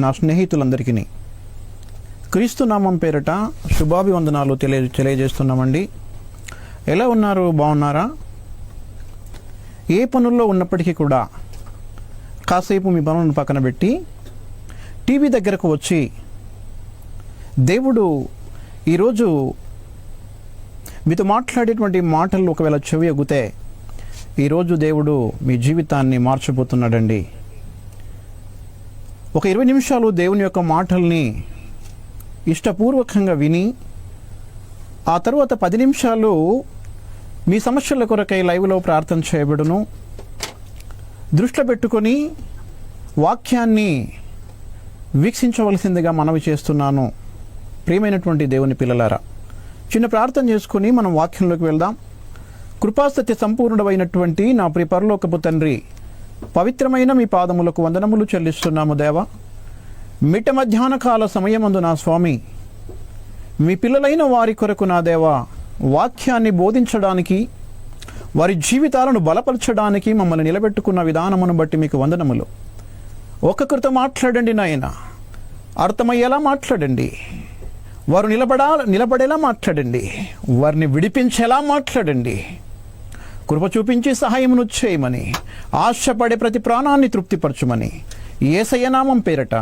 నా స్నేహితులందరికీ క్రీస్తు నామం పేరట శుభాభివందనాలు తెలియ తెలియజేస్తున్నామండి. ఎలా ఉన్నారు? బాగున్నారా? ఏ పనుల్లో ఉన్నప్పటికీ కూడా కాసేపు మీ పనులను పక్కన పెట్టి టీవీ దగ్గరకు వచ్చి దేవుడు ఈరోజు మీతో మాట్లాడేటువంటి మాటలు ఒకవేళ చెవి ఎగుతే ఈరోజు దేవుడు మీ జీవితాన్ని మార్చబోతున్నాడండి. ఒక ఇరవై నిమిషాలు దేవుని యొక్క మాటల్ని ఇష్టపూర్వకంగా విని ఆ తర్వాత పది నిమిషాలు మీ సమస్యల కొరకై లైవ్లో ప్రార్థన చేయబడును. దృష్టిలో పెట్టుకొని వాక్యాన్ని వీక్షించవలసిందిగా మనవి చేస్తున్నాను. ప్రియమైనటువంటి దేవుని పిల్లలారా చిన్న ప్రార్థన చేసుకుని మనం వాక్యంలోకి వెళ్దాం. కృపాసత్య సంపూర్ణమైనటువంటి నా ప్రియ పరలోకపు తండ్రి పవిత్రమైన మీ పాదములకు వందనములు చెల్లిస్తున్నాము దేవా. మిట మధ్యాహ్న కాల సమయమందు నా స్వామి మీ పిల్లలైన వారి కొరకు నా దేవా వాక్యాన్ని బోధించడానికి వారి జీవితాలను బలపరచడానికి మమ్మల్ని నిలబెట్టుకున్న విధానమును బట్టి మీకు వందనములు. ఒక్కొక్కరితో మాట్లాడండి నాయన. అర్థమయ్యేలా మాట్లాడండి. వారు నిలబడా నిలబడేలా మాట్లాడండి. వారిని విడిపించేలా మాట్లాడండి. కృప చూపించి సహాయమును చేయమని ఆశపడే ప్రతి ప్రాణాన్ని తృప్తిపరచుమని ఏసయ్యనామం పేరట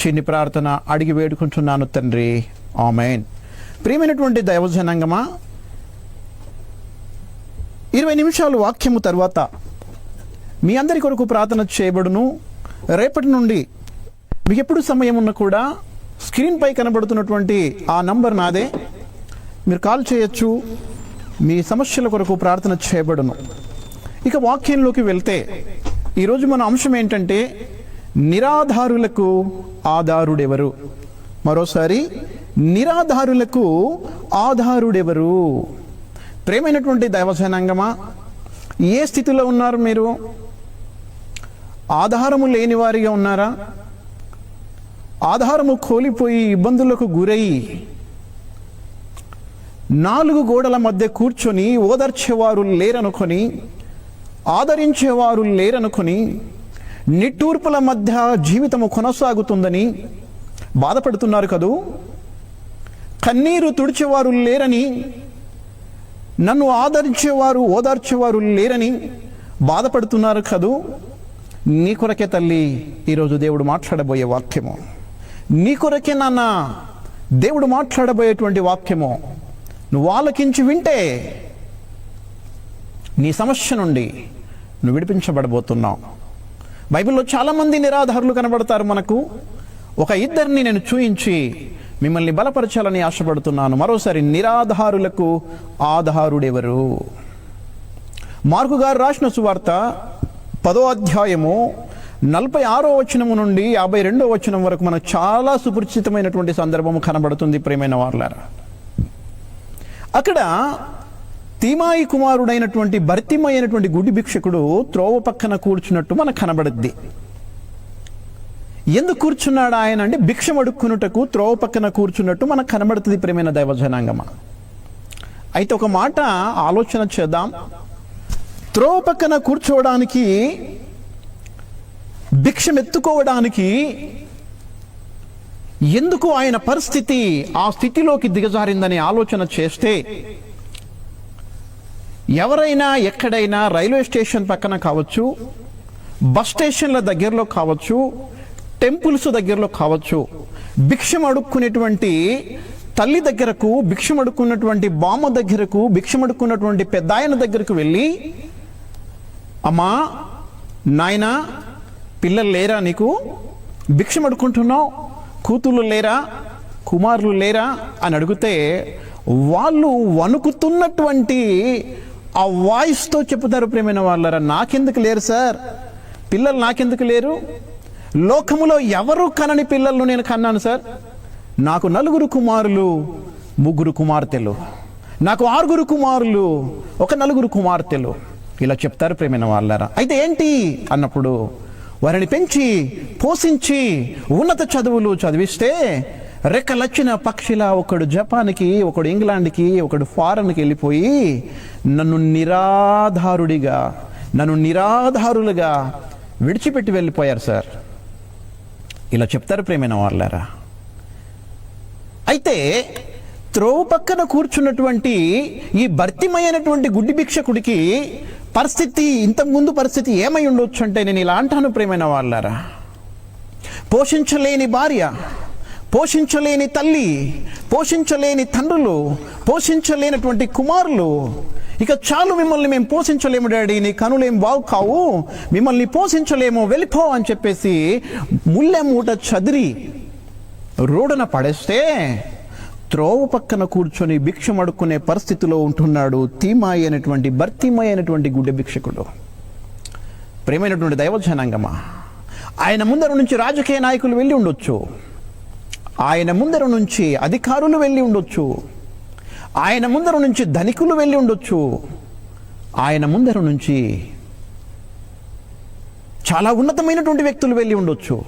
చిన్ని ప్రార్థన అడిగి వేడుకుంటున్నాను తండ్రి. ఆమెన్. ప్రియమైనటువంటి దైవజనాంగమా ఇరవై నిమిషాలు వాక్యము తర్వాత మీ అందరి కొరకు ప్రార్థన చేయబడును. రేపటి నుండి మీకు ఎప్పుడు సమయం ఉన్నా కూడా స్క్రీన్పై కనబడుతున్నటువంటి ఆ నంబర్ నాదే. మీరు కాల్ చేయొచ్చు. మీ సమస్యల కొరకు ప్రార్థన చేయబడును. ఇక వాక్యంలోకి వెళ్తే ఈరోజు మన అంశం ఏంటంటే నిరాధారులకు ఆధారుడెవరు? మరోసారి నిరాధారులకు ఆధారుడెవరు? ప్రేమైనటువంటి దైవజనాంగమా? ఏ స్థితిలో ఉన్నారు మీరు? ఆధారము లేని వారిగా ఉన్నారా? ఆధారము కోల్పోయి ఇబ్బందులకు గురయ్యి నాలుగు గోడల మధ్య కూర్చొని ఓదార్చేవారు లేరనుకొని ఆదరించేవారు లేరనుకొని నిట్టూర్పుల మధ్య జీవితము కొనసాగుతుందని బాధపడుతున్నారు కదూ? కన్నీరు తుడిచేవారు లేరని నన్ను ఆదరించేవారు ఓదార్చేవారు లేరని బాధపడుతున్నారు కదూ? నీ కొరకే తల్లి ఈరోజు దేవుడు మాట్లాడబోయే వాక్యము. నీ కొరకే నాన్న దేవుడు మాట్లాడబోయేటువంటి వాక్యము. నువ్వు ఆలకించి వింటే నీ సమస్య నుండి నువ్వు విడిపించబడబోతున్నావు. బైబిల్లో చాలామంది నిరాధారులు కనబడతారు మనకు. ఒక ఇద్దరిని నేను చూయించి మిమ్మల్ని బలపరచాలని ఆశపడుతున్నాను. మరోసారి నిరాధారులకు ఆధారుడెవరు? మార్కు గారు రాసిన సువార్త పదో అధ్యాయము నలభై ఆరో వచనము నుండి యాభై రెండో వచనం వరకు మనకు చాలా సుపరిచితమైనటువంటి సందర్భము కనబడుతుంది ప్రేమైన వార్లారా. అక్కడ తీమాయి కుమారుడైనటువంటి భర్తిమైనటువంటి గుడి భిక్షకుడు త్రోవ పక్కన కూర్చున్నట్టు మనకు కనబడుద్ది. ఎందుకు కూర్చున్నాడు ఆయన అంటే భిక్షం అడుక్కునుటకు త్రోవ పక్కన కూర్చున్నట్టు మనకు కనబడుతుంది ప్రేమైన దైవజనాంగమ. అయితే ఒక మాట ఆలోచన చేద్దాం. త్రోవ పక్కన కూర్చోవడానికి భిక్షం ఎత్తుకోవడానికి ఎందుకు ఆయన పరిస్థితి ఆ స్థితిలోకి దిగజారిందని ఆలోచన చేస్తే ఎవరైనా ఎక్కడైనా రైల్వే స్టేషన్ పక్కన కావచ్చు బస్ స్టేషన్ల దగ్గరలో కావచ్చు టెంపుల్స్ దగ్గరలో కావచ్చు భిక్షం అడుక్కునేటువంటి తల్లి దగ్గరకు భిక్షం అడుక్కున్నటువంటి బామ్మ దగ్గరకు భిక్షం అడుక్కున్నటువంటి పెద్ద ఆయన దగ్గరకు వెళ్ళి అమ్మా నాయనా పిల్లలు లేరా నీకు? భిక్షం అడుక్కుంటున్నావు? కూతుళ్ళు లేరా? కుమారులు లేరా? అని అడిగితే వాళ్ళు వణుకుతున్నటువంటి ఆ వాయిస్తో చెప్తారు ప్రేమైన వాళ్ళరా. నాకెందుకు లేరు సార్? పిల్లలు నాకెందుకు లేరు? లోకములో ఎవరు కనని పిల్లలను నేను కన్నాను సార్. నాకు నలుగురు కుమారులు ముగ్గురు కుమార్తెలు. నాకు ఆరుగురు కుమారులు ఒక నలుగురు కుమార్తెలు. ఇలా చెప్తారు ప్రేమైన వాళ్ళారా. అయితే ఏంటి? అన్నప్పుడు వారిని పెంచి పోషించి ఉన్నత చదువులు చదివిస్తే రెక్కలచ్చిన పక్షిలా ఒకడు జపాన్కి ఒకడు ఇంగ్లాండ్కి ఒకడు ఫారెన్కి వెళ్ళిపోయి నన్ను నిరాధారుడిగా నన్ను నిరాధారులుగా విడిచిపెట్టి వెళ్ళిపోయారు సార్. ఇలా చెప్తారు ప్రేమైన వాళ్ళారా? అయితే త్రోవ పక్కన కూర్చున్నటువంటి ఈ భర్తిమైనటువంటి గుడ్డి భిక్షకుడికి పరిస్థితి ఇంతకుముందు పరిస్థితి ఏమై ఉండొచ్చు అంటే నేను ఇలా అంటాను ప్రేమైన వాళ్ళారా? పోషించలేని భార్య పోషించలేని తల్లి పోషించలేని తండ్రులు పోషించలేనటువంటి కుమారులు. ఇక చాలు మిమ్మల్ని మేము పోషించలేము డాడీ నీ కనులేం బాగు కావు. మిమ్మల్ని పోషించలేము వెళ్ళిపో అని చెప్పేసి ముల్లె మూట చదిరి రోడ్డున పడేస్తే త్రోవ పక్కన కూర్చొని భిక్షం అడుక్కునే పరిస్థితిలో ఉంటున్నాడు తీమాయి అనేటువంటి భర్తీమాయి అనేటువంటి గుడ్డ భిక్షకుడు. ప్రేమైనటువంటి దైవజనాంగమా? ఆయన ముందర నుంచి రాజకీయ నాయకులు వెళ్ళి ఉండొచ్చు. ఆయన ముందర నుంచి అధికారులు వెళ్ళి ఉండొచ్చు. ఆయన ముందర నుంచి ధనికులు వెళ్ళి ఉండొచ్చు. ఆయన ముందర నుంచి చాలా ఉన్నతమైనటువంటి వ్యక్తులు వెళ్ళి ఉండొచ్చు.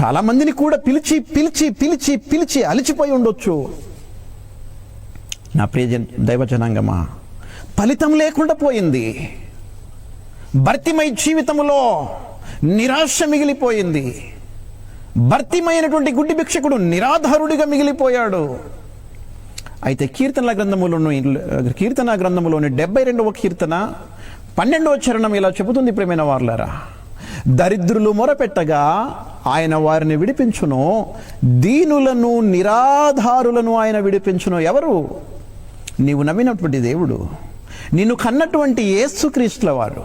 చాలా మందిని కూడా పిలిచి పిలిచి పిలిచి పిలిచి అలిచిపోయి ఉండొచ్చు. నా ప్రియ దైవజనాంగమా దైవ జనాంగమా ఫలితం లేకుండా పోయింది. భర్తిమై జీవితంలో నిరాశ మిగిలిపోయింది. భర్తిమైనటువంటి గుడ్డి భిక్షకుడు నిరాధారుడిగా మిగిలిపోయాడు. అయితే కీర్తనల గ్రంథములోని కీర్తన గ్రంథములోని డెబ్బై రెండవ కీర్తన పన్నెండవ చరణం ఇలా చెబుతుంది ప్రేమైన వార్లారా. దరిద్రులు మొరపెట్టగా ఆయన వారిని విడిపించును. దీనులను నిరాధారులను ఆయన విడిపించును ఎవరు? నీవు నమ్మినటువంటి దేవుడు. నిన్ను కన్నటువంటి ఏసుక్రీస్తుల వారు.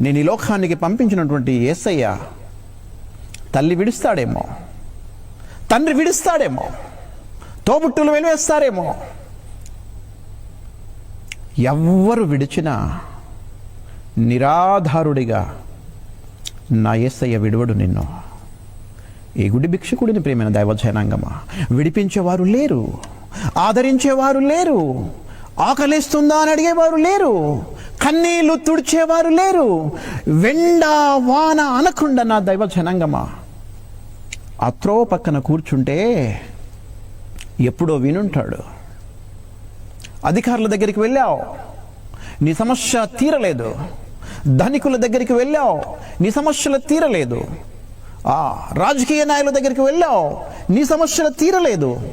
నేను ఈ లోకానికి పంపించినటువంటి ఏసయ్య తల్లి విడుస్తాడేమో. తండ్రి విడుస్తాడేమో. తోబుట్టులు వెలివేస్తారేమో. ఎవ్వరు విడిచినా నిరాధారుడిగా నా యేసయ్య విడువడు నిన్ను. ఈ గుడి భిక్షకుడిని ప్రేమైన దైవజనాంగమా? విడిపించేవారు లేరు. ఆదరించేవారు లేరు. ఆకలిస్తుందా అని అడిగేవారు లేరు. కన్నీళ్ళు తుడిచేవారు లేరు. వెండ వాన అనకుండా నా దైవ జనాంగమా అత్రో పక్కన కూర్చుంటే ఎప్పుడో వినుంటాడు. అధికారుల దగ్గరికి వెళ్ళావు. నీ సమస్య తీరలేదు. ధనికుల దగ్గరికి వెళ్ళావు. నీ సమస్యలు తీరలేదు. ఆ రాజకీయ నాయకుల దగ్గరికి వెళ్ళావు. నీ సమస్యలు తీరలేదు.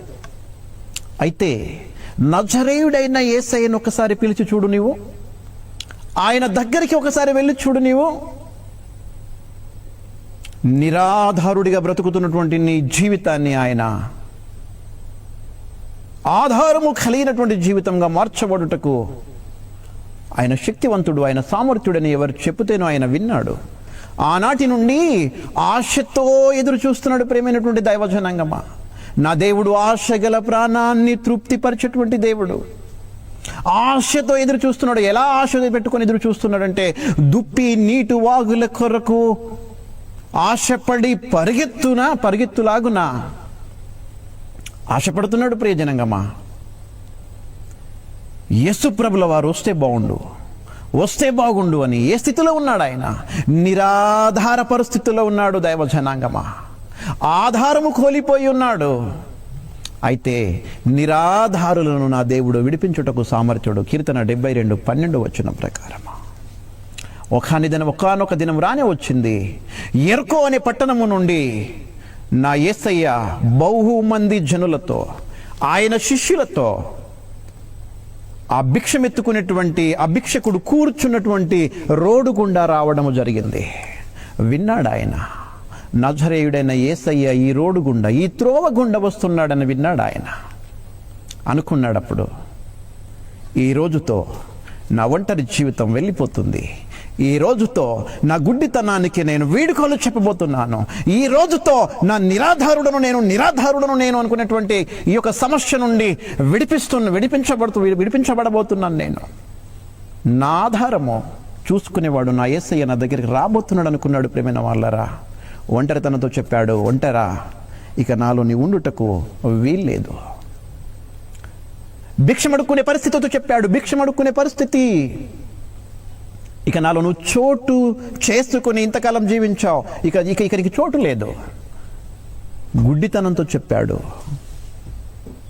అయితే నజరేయుడైన ఏసయ్యను ఒకసారి పిలిచి చూడు నీవు. ఆయన దగ్గరికి ఒకసారి వెళ్ళి చూడు నీవు. నిరాధారుడిగా బ్రతుకుతున్నటువంటి నీ జీవితాన్ని ఆయన ఆధారము కలిగినటువంటి జీవితంగా మార్చబడుటకు ఆయన శక్తివంతుడు ఆయన సామర్థ్యుడని ఎవరు చెబుతేనో ఆయన విన్నాడు. ఆనాటి నుండి ఆశతో ఎదురు చూస్తున్నాడు ప్రేమైనటువంటి దైవజనాంగమా? నా దేవుడు ఆశ గల ప్రాణాన్ని తృప్తిపరిచేటువంటి దేవుడు. ఆశతో ఎదురు చూస్తున్నాడు. ఎలా ఆశ పెట్టుకొని ఎదురు చూస్తున్నాడంటే దుప్పి నీటి వాగుల కొరకు ఆశపడి పరిగెత్తున పరిగెత్తులాగునా? ఆశపడుతున్నాడు ప్రియజనంగమా? యేసుప్రభుల వారు వస్తే బాగుండు. వస్తే బాగుండు అని ఏ స్థితిలో ఉన్నాడు ఆయన? నిరాధార పరిస్థితిలో ఉన్నాడు దైవ జనాంగమా ఆధారము కోలిపోయి ఉన్నాడు. అయితే నిరాధారులను నా దేవుడు విడిపించుటకు సామర్థ్యుడు. కీర్తన డెబ్బై రెండు పన్నెండు వచ్చిన ప్రకారమా? ఒకని దినం ఒకనొక దినం రానే వచ్చింది. ఎర్కో అనే పట్టణము నుండి నా యేసయ్య బహుమంది జనులతో ఆయన శిష్యులతో ఆ భిక్షమెత్తుకునేటువంటి ఆ భిక్షకుడు కూర్చున్నటువంటి రోడ్డు గుండా రావడము జరిగింది. విన్నాడు ఆయన? నజరేయుడైన ఏసయ్య ఈ రోడ్డు గుండా ఈ త్రోవ గుండా వస్తున్నాడని విన్నాడు ఆయన? అనుకున్నాడప్పుడు ఈ రోజుతో నా ఒంటరి జీవితం వెళ్ళిపోతుంది. ఈ రోజుతో నా గుడ్డితనానికి నేను వీడుకోలు చెప్పబోతున్నాను. ఈ రోజుతో నా నిరాధారుడను నేను నిరాధారుడను నేను అనుకునేటువంటి ఈ యొక్క సమస్య నుండి విడిపిస్తున్న విడిపించబడుతూ విడిపించబడబోతున్నాను నేను. నా ఆధారము చూసుకునేవాడు నా ఏసయ్య నా దగ్గరికి రాబోతున్నాడు అనుకున్నాడు ప్రేమైన వాళ్ళరా. ఒంటరితనంతో చెప్పాడు ఒంటరా ఇక నాలో నీ ఉండుటకు వీల్లేదు. భిక్షమడుక్కునే పరిస్థితితో చెప్పాడు భిక్షమడుక్కునే పరిస్థితి. ఇక నాలో నువ్వు చోటు చేసుకుని ఇంతకాలం జీవించావు. ఇక ఇక ఇక్కడికి చోటు లేదు. గుడ్డితనంతో చెప్పాడు.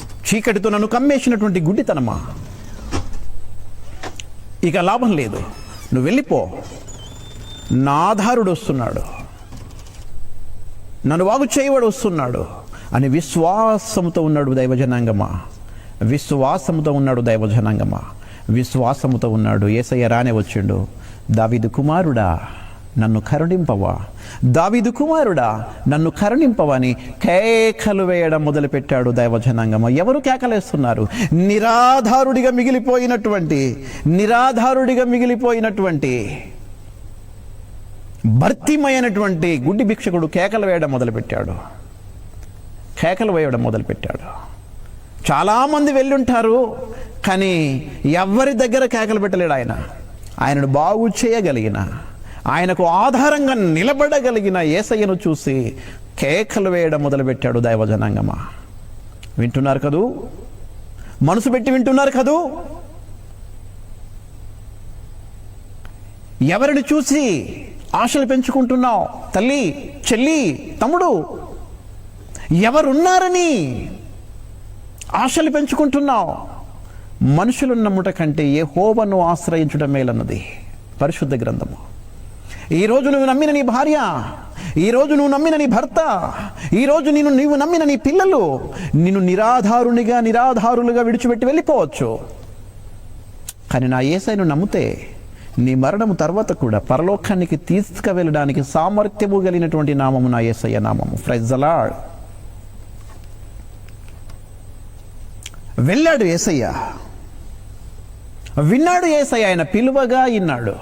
చీకటితో నన్ను కమ్మేసినటువంటి గుడ్డితనమా? ఇక లాభం లేదు. నువ్వు వెళ్ళిపో. నా ఆధారుడు వస్తున్నాడు. నన్ను బాగు చేయవాడు వస్తున్నాడు. అని విశ్వాసముతో ఉన్నాడు దైవజనాంగమా? విశ్వాసముతో ఉన్నాడు దైవజనాంగమా? విశ్వాసముతో ఉన్నాడు. ఏసయ్య రానే వచ్చిండు. దావిదు కుమారుడా నన్ను కరుణింపవా? దావిదు కుమారుడా నన్ను కరుణింపవని కేకలు వేయడం మొదలుపెట్టాడు దైవజనాంగమ. ఎవరు కేకలేస్తున్నారు? నిరాధారుడిగా మిగిలిపోయినటువంటి నిరాధారుడిగా మిగిలిపోయినటువంటి భర్తిమైనటువంటి గుడ్డి భిక్షకుడు కేకలు వేయడం మొదలుపెట్టాడు. కేకలు వేయడం మొదలుపెట్టాడు. చాలామంది వెళ్ళుంటారు కానీ ఎవరి దగ్గర కేకలు పెట్టలేడు ఆయన? ఆయనను బాగు చేయగలిగిన ఆయనకు ఆధారంగా నిలబడగలిగిన ఏసయ్యను చూసి కేకలు వేయడం మొదలుపెట్టాడు దైవజనాంగమా. వింటున్నారు కదూ? మనసు పెట్టి వింటున్నారు కదూ? ఎవరిని చూసి ఆశలు పెంచుకుంటున్నావు? తల్లి చెల్లి తమ్ముడు ఎవరున్నారని ఆశలు పెంచుకుంటున్నావు? మనుషులను నమ్ముట కంటే ఏ హోవను ఆశ్రయించడం మేలన్నది పరిశుద్ధ గ్రంథము. ఈరోజు నువ్వు నమ్మిన నీ భార్య ఈరోజు నువ్వు నమ్మిన నీ భర్త ఈరోజు నేను నీవు నమ్మిన నీ పిల్లలు నిన్ను నిరాధారునిగా నిరాధారులుగా విడిచిపెట్టి వెళ్ళిపోవచ్చు. కానీ నా ఏసైను నమ్మితే నీ మరణము తర్వాత కూడా పరలోకానికి తీసుకువెళ్ళడానికి సామర్థ్యము కలిగినటువంటి నామము నా ఏసయ్య నామము. ఫ్రైజలాడ్ వెళ్ళాడు ఏసయ్య. విన్నాడు ఏసయ్య ఆయన పిలువగా ఇన్నాడు.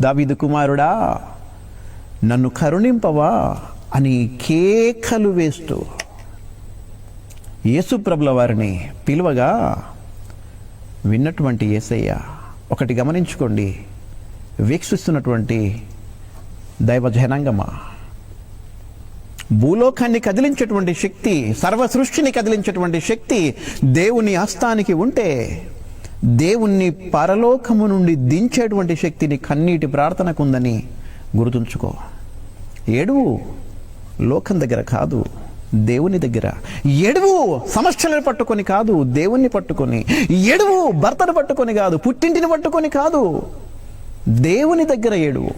దావీదు కుమారుడా నన్ను కరుణింపవా అని కేకలు వేస్తూ యేసుప్రభుల వారిని పిలువగా విన్నటువంటి ఏసయ్య ఒకటి గమనించుకోండి. వీక్షిస్తున్నటువంటి దైవ జనాంగమా భూలోకాన్ని కదిలించేటువంటి శక్తి సర్వ సృష్టిని కదిలించేటువంటి శక్తి దేవుని హస్తానికి ఉంటే దేవుణ్ణి పరలోకము నుండి దించేటువంటి శక్తిని కన్నీటి ప్రార్థనకు ఉందని గుర్తుంచుకో. ఏడువు లోకం దగ్గర కాదు దేవుని దగ్గర. ఎడువు సమస్యలను పట్టుకొని కాదు దేవుణ్ణి పట్టుకొని. ఎడువు భర్తను పట్టుకొని కాదు పుట్టింటిని పట్టుకొని కాదు దేవుని దగ్గర ఏడువు.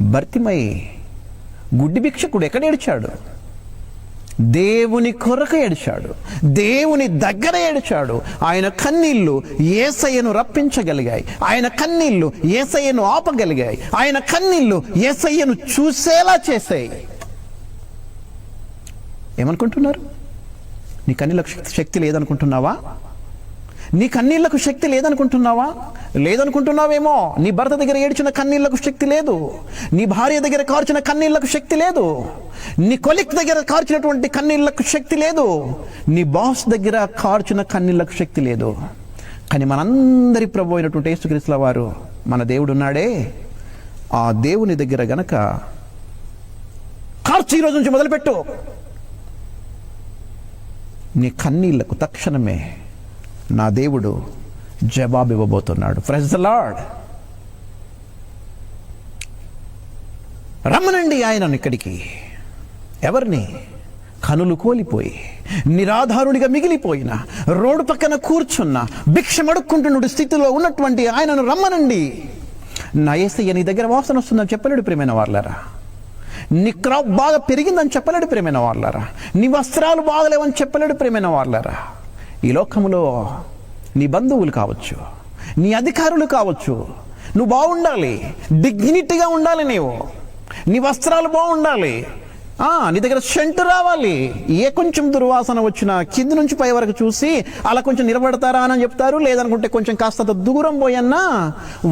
భర్తిమై గుడ్డి భిక్షకుడు ఎక్కడ ఏడ్చాడు? దేవుని కొరకు ఏడ్చాడు. దేవుని దగ్గర ఏడ్చాడు. ఆయన కన్నీళ్ళు ఏసయ్యను రప్పించగలిగాయి. ఆయన కన్నీళ్ళు ఏసయ్యను ఆపగలిగాయి. ఆయన కన్నీళ్ళు ఏసయ్యను చూసేలా చేసాయి ఏమనుకుంటున్నారు? నీ కన్నీళ్ళకు శక్తి లేదనుకుంటున్నావా? నీ కన్నీళ్ళకు శక్తి లేదనుకుంటున్నావా? లేదనుకుంటున్నావేమో? నీ భర్త దగ్గర ఏడ్చిన కన్నీళ్ళకు శక్తి లేదు. నీ భార్య దగ్గర కార్చిన కన్నీళ్ళకు శక్తి లేదు. నీ కొలిక్ దగ్గర కార్చినటువంటి కన్నీళ్ళకు శక్తి లేదు. నీ బాస్ దగ్గర కార్చిన కన్నీళ్ళకు శక్తి లేదు. కానీ మనందరి ప్రభు అయినటువంటి యేసుక్రీస్తుల వారు మన దేవుడు ఉన్నాడే ఆ దేవుని దగ్గర గనక కార్చి ఈ రోజు నుంచి మొదలుపెట్టు. నీ కన్నీళ్ళకు తక్షణమే నా దేవుడు జవాబు ఇవ్వబోతున్నాడు. ఫ్రెష్ ద లార్డ్ రమ్మనండి ఆయనను ఇక్కడికి. ఎవరిని? కనులు కోలిపోయి నిరాధారుడిగా మిగిలిపోయిన రోడ్డు పక్కన కూర్చున్న భిక్షమడుక్కుంటున్న స్థితిలో ఉన్నటువంటి ఆయనను రమ్మనండి. నా ఏసయ్య నీ దగ్గర వాసన వస్తుందని చెప్పలేడు ప్రేమైన వాళ్ళారా నీ క్రాప్ బాగా పెరిగిందని చెప్పలేడు ప్రేమైన వాళ్ళారా నీ వస్త్రాలు బాగలేవని చెప్పలేడు ప్రేమైన వాళ్ళారా ఈ లోకములో నీ బంధువులు కావచ్చు నీ అధికారులు కావచ్చు నువ్వు బాగుండాలి డిగ్నిటీగా ఉండాలి నీవు నీ వస్త్రాలు బాగుండాలి ఆ, నీ దగ్గర సెంటు రావాలి. ఏ కొంచెం దుర్వాసన వచ్చినా కింది నుంచి పై వరకు చూసి అలా కొంచెం నిలబడతారా అని చెప్తారు లేదనుకుంటే కొంచెం కాస్త దూరం పోయన్నా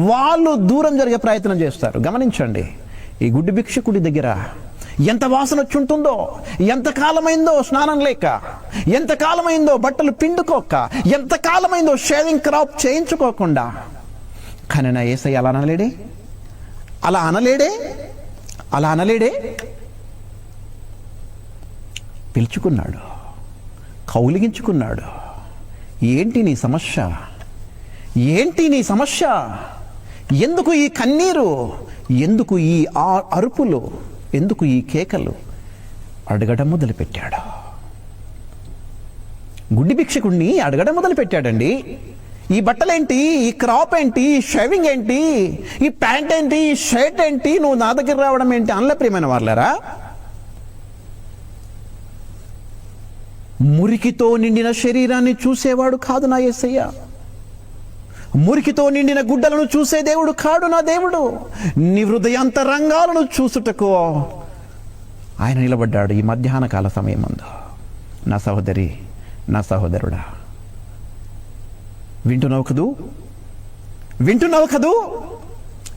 వాళ్ళు దూరం జరిగే ప్రయత్నం చేస్తారు. గమనించండి ఈ గుడ్డి భిక్షకుడి దగ్గర ఎంత వాసన వచ్చి ఉంటుందో ఎంతకాలమైందో స్నానం లేక ఎంత కాలమైందో బట్టలు పిండుకోక ఎంతకాలమైందో షేవింగ్ క్రాప్ చేయించుకోకుండా. కానీ నా ఏసై అలా అనలేడే? అలా అనలేడే? అలా అనలేడే? పిలుచుకున్నాడు. కౌలిగించుకున్నాడు ఏంటి నీ సమస్య? ఏంటి నీ సమస్య? ఎందుకు ఈ కన్నీరు? ఎందుకు ఈ అరుపులు? ఎందుకు ఈ కేకలు అడగడం మొదలుపెట్టాడు? గుడ్డి భిక్షకుడిని అడగడం మొదలుపెట్టాడండి. ఈ బట్టలేంటి? ఈ క్రాప్ ఏంటి? ఈ షేవింగ్ ఏంటి? ఈ ప్యాంట్ ఏంటి? ఈ షర్ట్ ఏంటి? నువ్వు నా దగ్గర రావడం ఏంటి? అన్ల ప్రియమైన వాళ్ళారా? మురికితో నిండిన శరీరాన్ని చూసేవాడు కాదు నా ఎస్సయ్య మురికితో నిండిన గుడ్డలను చూసే దేవుడు కాడు నా దేవుడు. నీ హృదయాంతరంగాలను చూసుటకు ఆయన నిలబడ్డాడు ఈ మధ్యాహ్న కాల సమయం ముందు నా సహోదరి నా సహోదరుడా వింటున్నావు కదూ? వింటున్నావు కదూ?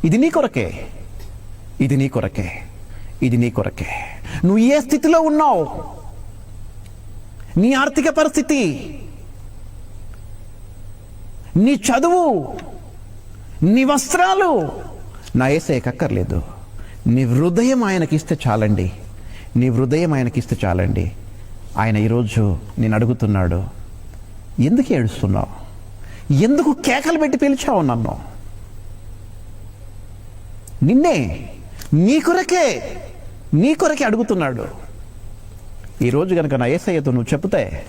ఇది నీ కొరకే. ఇది నీ కొరకే. ఇది నీ కొరకే. నువ్వు ఏ స్థితిలో ఉన్నావు? నీ ఆర్థిక పరిస్థితి నీ చదువు నీ వస్త్రాలు. నా ఏసే కక్కర్లేదు నీ హృదయం ఆయనకి ఇస్తే చాలండి. నీ హృదయం ఆయనకి ఇస్తే చాలండి. ఆయన ఈరోజు నేను అడుగుతున్నాడు. ఎందుకు ఏడుస్తున్నావు? ఎందుకు కేకలు పెట్టి పిలిచావు నన్ను? నిన్నే నీ కొరకే నీ కొరకే అడుగుతున్నాడు. ఈరోజు కనుక నా ఏసయ్యతో నువ్వు చెప్తే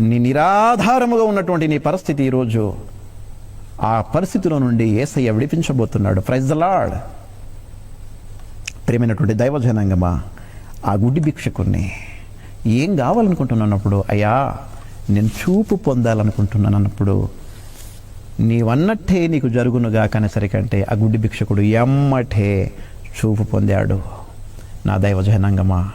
నీ నిరాధారముగా ఉన్నటువంటి నీ పరిస్థితి ఈరోజు ఆ పరిస్థితిలో నుండి ఏసయ్య విడిపించబోతున్నాడు. ప్రైజ్ ద లాడ్ ప్రేమైనటువంటి దైవజనాంగమా ఆ గుడ్డి భిక్షకుణ్ణి ఏం కావాలనుకుంటున్నానప్పుడు అయ్యా నేను చూపు పొందాలనుకుంటున్నాను అన్నప్పుడు నీవన్నట్టే నీకు జరుగునుగా కనేసరికంటే ఆ గుడ్డి భిక్షకుడు ఎమ్మటే చూపు పొందాడు. నా దైవజనాంగమా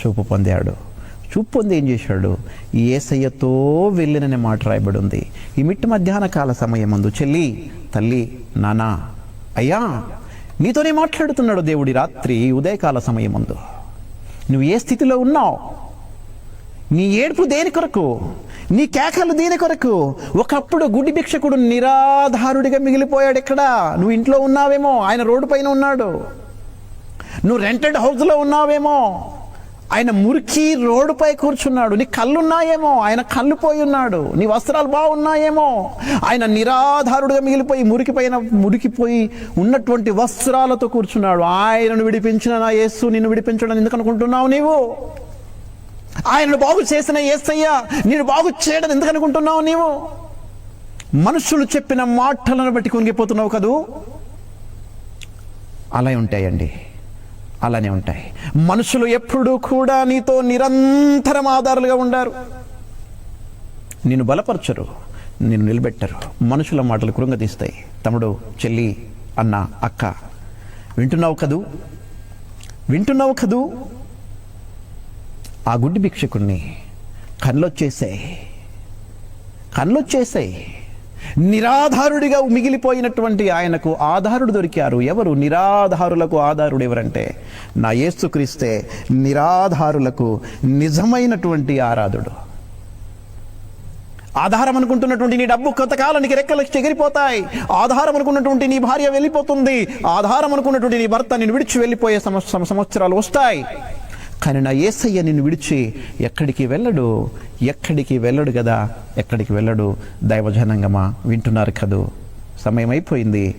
చూపు పొందాడు. చూపు ఏం చేశాడు ఏసయ్యతో వెళ్ళిననే మాట రాయబడి ఉంది ఈ మిట్టు మధ్యాహ్న కాల సమయం ముందు చెల్లి తల్లి నానా అయ్యా నీతోనే మాట్లాడుతున్నాడు దేవుడి రాత్రి ఉదయకాల సమయం ముందు నువ్వు ఏ స్థితిలో ఉన్నావు? నీ ఏడుపు దేని కొరకు? నీ కేకలు దేని కొరకు? ఒకప్పుడు గుడి భిక్షకుడు నిరాధారుడిగా మిగిలిపోయాడు ఎక్కడ? నువ్వు ఇంట్లో ఉన్నావేమో ఆయన రోడ్డు పైన ఉన్నాడు. నువ్వు రెంటెడ్ హౌస్లో ఉన్నావేమో ఆయన మురికి రోడ్డుపై కూర్చున్నాడు. నీ కళ్ళున్నాయేమో? ఆయన కళ్ళు పోయి ఉన్నాడు. నీ వస్త్రాలు బాగున్నాయేమో? ఆయన నిరాధారుడుగా మిగిలిపోయి మురికిపైన మురికిపోయి ఉన్నటువంటి వస్త్రాలతో కూర్చున్నాడు. ఆయనను విడిపించిన నా యేసు నిన్ను విడిపించడం ఎందుకు అనుకుంటున్నావు నీవు? ఆయనను బాగు చేసిన ఏసయ్యా నేను బాగు చేయడం ఎందుకు అనుకుంటున్నావు నీవు? మనుషులు చెప్పిన మాటలను బట్టి కొనిగిపోతున్నావు కదూ? అలా ఉంటాయండి. అలానే ఉంటాయి. మనుషులు ఎప్పుడూ కూడా నీతో నిరంతరం ఆధారాలుగా ఉండారు. నిన్ను బలపరచరు నిన్ను నిలబెట్టరు. మనుషుల మాటలు కృంగతీస్తాయి తమ్ముడు చెల్లి అన్న అక్క వింటున్నావు కదూ? వింటున్నావు కదూ? ఆ గుడ్డి భిక్షకుణ్ణి కళ్ళొచ్చేసాయి కళ్ళొచ్చేసాయి నిరాధారుడిగా మిగిలిపోయినటువంటి ఆయనకు ఆధారుడు దొరికారు. ఎవరు? నిరాధారులకు ఆధారుడు ఎవరంటే? నా యేసుక్రీస్తే నిరాధారులకు నిజమైనటువంటి ఆరాధుడు. ఆధారం అనుకుంటున్నటువంటి నీ డబ్బు కొంతకాలానికి రెక్కలు ఎగిరిపోతాయి ఆధారం అనుకున్నటువంటి నీ భార్య వెళ్ళిపోతుంది. ఆధారం అనుకున్నటువంటి నీ భర్త నేను విడిచి వెళ్ళిపోయే సంవత్సరం సంవత్సరాలు వస్తాయి. కానీ నా ఏసయ్య నిన్ను విడిచి ఎక్కడికి వెళ్ళడు? ఎక్కడికి వెళ్ళడు కదా ఎక్కడికి వెళ్ళడు? దైవజనంగమా? వింటున్నారు కదూ? సమయం అయిపోయింది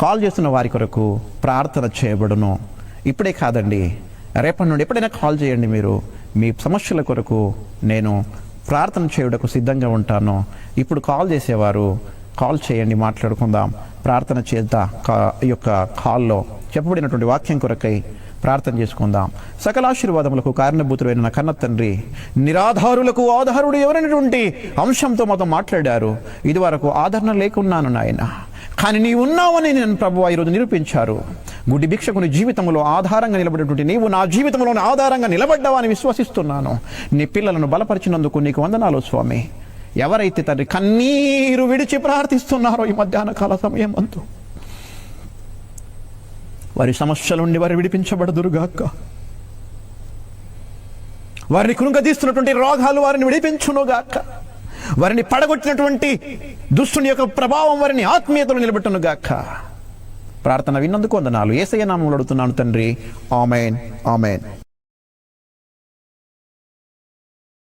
కాల్ చేస్తున్న వారి కొరకు ప్రార్థన చేయబడును. ఇప్పుడే కాదండి. రేపటి నుండి ఎప్పుడైనా కాల్ చేయండి మీరు. మీ సమస్యల కొరకు నేను ప్రార్థన చేయుటకు సిద్ధంగా ఉంటాను. ఇప్పుడు కాల్ చేసేవారు కాల్ చేయండి మాట్లాడుకుందాం. ప్రార్థన చేద్దా కా- ఈ యొక్క కాల్లో చెప్పబడినటువంటి వాక్యం కొరకై ప్రార్థన చేసుకుందాం. సకల ఆశీర్వాదములకు కారణభూతుడైన నా కన్న తండ్రి నిరాధారులకు ఆధారుడు ఎవరైనటువంటి అంశంతో మాతో మాట్లాడారు. ఇదివరకు ఆదరణ లేకున్నాను నాయన. కానీ నీవు ఉన్నావని నేను ప్రభు ఈరోజు నిరూపించారు. గుడి భిక్షకుని జీవితంలో ఆధారంగా నిలబడేటువంటి నీవు నా జీవితంలో ఆధారంగా నిలబడ్డావని విశ్వసిస్తున్నాను. నీ పిల్లలను బలపరిచినందుకు నీకు వందనాలు స్వామి. ఎవరైతే తండ్రి కన్నీరు విడిచి ప్రార్థిస్తున్నారో ఈ మధ్యాహ్న కాల సమయం అంతు వారి సమస్యల నుండి వారు విడిపించబడదురుగాక. వారిని కృంగదీస్తున్నటువంటి రోగాలు వారిని విడిపించునుగాక. వారిని పడగొట్టినటువంటి దుష్టుని యొక్క ప్రభావం వారిని ఆత్మీయతలు నిలబెట్టునుగాక. ప్రార్థన విన్నందుకు వందనాలు. ఏసయ్య నామంలో అడుగుతున్నాను తండ్రి. ఆమెన్. ఆమెన్.